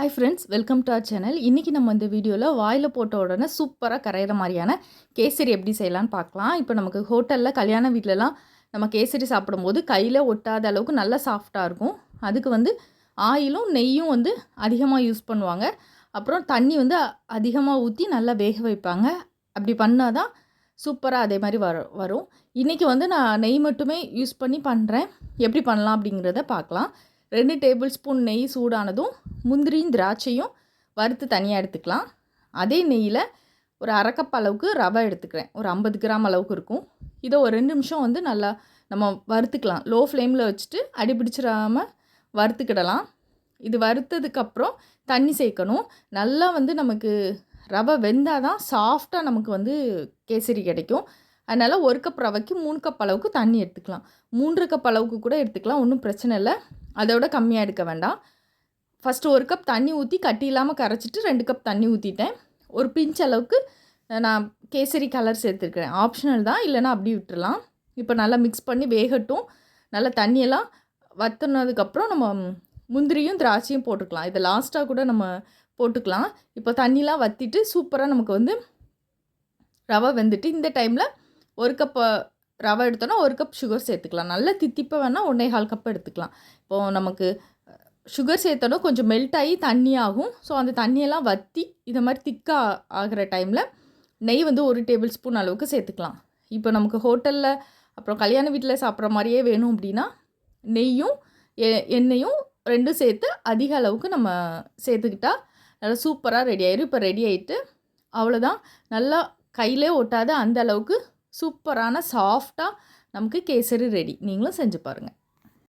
Hi friends welcome to our channel இன்றைக்கி நம்ம இந்த வீடியோவில் வாயில் போட்ட உடனே சூப்பராக கரையிற மாதிரியான கேசரி எப்படி செய்யலான்னு பார்க்கலாம். இப்போ நமக்கு ஹோட்டலில் கல்யாண வீட்டிலலாம் நம்ம கேசரி சாப்பிடும்போது கையில் ஒட்டாத அளவுக்கு நல்லா சாஃப்டாக இருக்கும். அதுக்கு வந்து ஆயிலும் நெய்யும் வந்து அதிகமாக யூஸ் பண்ணுவாங்க. அப்புறம் தண்ணி வந்து அதிகமாக ஊற்றி நல்லா வேக வைப்பாங்க. அப்படி பண்ணால் தான் சூப்பராக அதே மாதிரி வர வரும். இன்றைக்கி வந்து நான் நெய் மட்டுமே யூஸ் பண்ணி பண்ணுறேன் எப்படி பண்ணலாம் அப்படிங்கிறத பார்க்கலாம். ரெண்டு டேபிள் ஸ்பூன் நெய் சூடானதும் முந்திரியும் திராட்சையும் வறுத்து தனியாக எடுத்துக்கலாம். அதே நெய்யில் ஒரு அரைக்கப் அளவுக்கு ரவை எடுத்துக்கிறேன். ஒரு ஐம்பது கிராம் அளவுக்கு இருக்கும். இதை ஒரு ரெண்டு நிமிஷம் வந்து நல்லா நம்ம வறுத்துக்கலாம். லோ ஃப்ளேமில் வச்சுட்டு அடி பிடிச்சிடாம வறுத்துக்கிடலாம். இது வறுத்ததுக்கப்புறம் தண்ணி சேர்க்கணும். நல்லா வந்து நமக்கு ரவை வெந்தால் தான் சாஃப்டாக நமக்கு வந்து கேசரி கிடைக்கும். அதனால் ஒரு கப் ரவைக்கு மூணு கப் அளவுக்கு தண்ணி எடுத்துக்கலாம். மூன்று கப் அளவுக்கு கூட எடுத்துக்கலாம் ஒன்றும் பிரச்சனை இல்லை. அதை விட கம்மியாக எடுக்க வேண்டாம். ஃபஸ்ட்டு ஒரு கப் தண்ணி ஊற்றி கட்டி இல்லாமல் கரைச்சிட்டு ரெண்டு கப் தண்ணி ஊற்றிட்டேன் ஒரு பிஞ்ச் அளவுக்கு நான் கேசரி கலர் சேர்த்துருக்கிறேன். ஆப்ஷனல் தான் இல்லைனா அப்படி விட்டுடலாம் இப்போ நல்லா மிக்ஸ் பண்ணி வேகட்டும். நல்லா தண்ணியெல்லாம் வத்தினதுக்கப்புறம் நம்ம முந்திரியும் திராட்சையும் போட்டுக்கலாம். இதை லாஸ்ட்டாக கூட நம்ம போட்டுக்கலாம். இப்போ தண்ணிலாம் வற்றிட்டு சூப்பராக நமக்கு வந்து ரவை வெந்துட்டு இந்த டைமில் ஒரு கப் ரவை எடுத்தோன்னா ஒரு கப் சுகர் சேர்த்துக்கலாம். நல்லா தித்திப்பாக வேணால் ஒன்றே கால் கப் எடுத்துக்கலாம். இப்போது நமக்கு சுகர் சேர்த்தோன்னா கொஞ்சம் மெல்ட் ஆகி தண்ணி ஆகும். ஸோ அந்த தண்ணியெல்லாம் வற்றி இதை மாதிரி திக்காக ஆகிற டைமில் நெய் வந்து ஒரு டேபிள் ஸ்பூன் அளவுக்கு சேர்த்துக்கலாம். இப்போ நமக்கு ஹோட்டலில் அப்புறம் கல்யாண வீட்டில் சாப்பிட்ற மாதிரியே வேணும் அப்படின்னா நெய்யும் எண்ணெயும் ரெண்டும் சேர்த்து அதிக அளவுக்கு நம்ம சேர்த்துக்கிட்டா நல்லா சூப்பராக ரெடி ஆயிடும் இப்போ ரெடி ஆகிட்டு அவ்வளோதான் நல்லா கையிலே ஒட்டாத அந்த அளவுக்கு சூப்பரான சாஃப்டாக நமக்கு கேசரி ரெடி. நீங்களும் செஞ்சு பாருங்கள்